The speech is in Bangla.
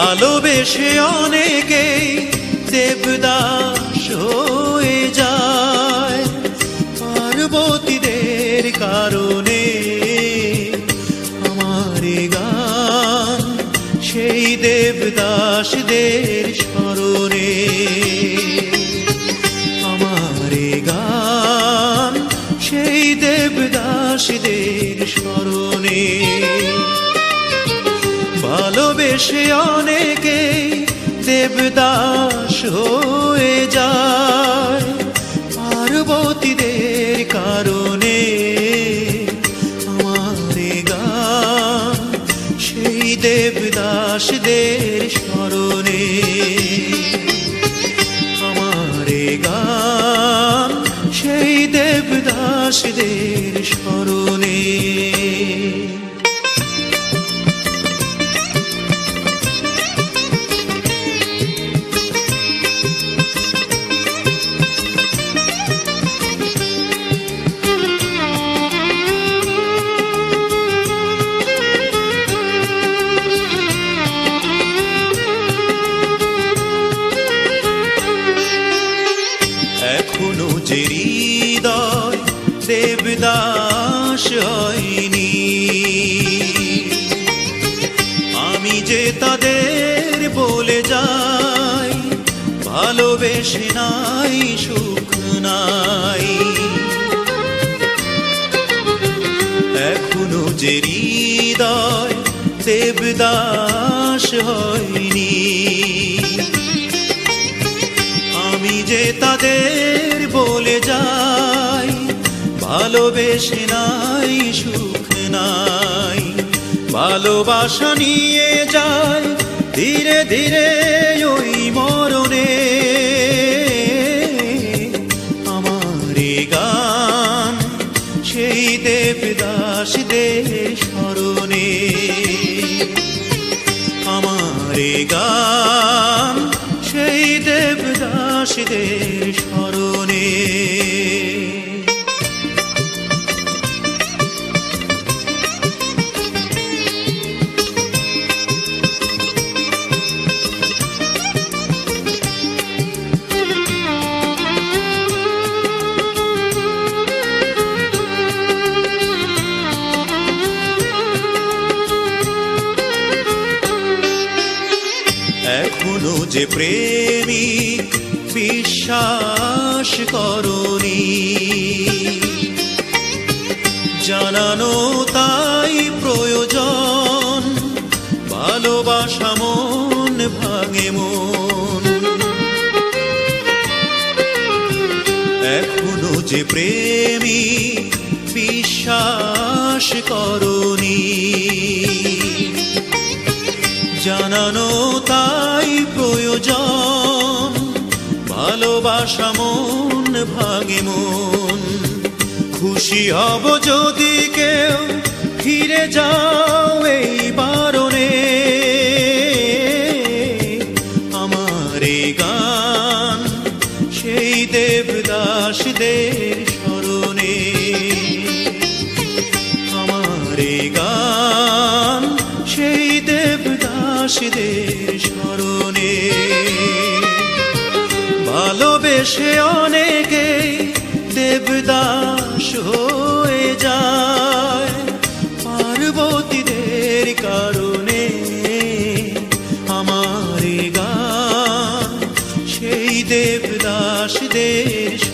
ভালোবেসে অনেকেই দেবদাস হয়ে যায়। পার্বতীদের কারণে আমার গান সেই দেবদাসদের স্মরণে আমার গান সেই দেবদাসদের স্মরণে ভালোবেসে অনেকে দেবদাস হয়ে যায়। পার্বতীদের কারণে আমার গান সেই দেবদাসদের স্মরণে আমার গান সেই দেবদাসদের স্মরণে যে হৃদয় দেবদাস হয়নি আমি যে তাদের বলে যাই ভালোবেসে নাই সুখ নাই এখনও যে হৃদয় দেবদাস হয়নি আমি যে তাদের ভালোবেসে নাই, সুখ নাই। ভালোবাসা নিয়ে যায়, ধীরে ধীরে ওই মরণে। আমার গান, সেই দেবদাসদের স্মরণে। আমার গান, সেই দেবদাসদের স্মরণে। এখনও যে প্রেমিক বিশ্বাস করনি। জানানো তাই প্রয়োজন, ভালোবাসা মন ভাঙে মন। এখনও যে প্রেমিক বিশ্বাস করনি। জানানো তাই প্রয়োজন। ভালোবাসা মন ভাঙে মন। খুশি হব যদি কেউ, ফিরে যাও এই বারণে। দেবদাসদের স্মরণে। ভালোবেসে অনেকে দেবদাস হয়ে যায়। পার্বতীদের কারণে আমার গান সেই দেবদাসদের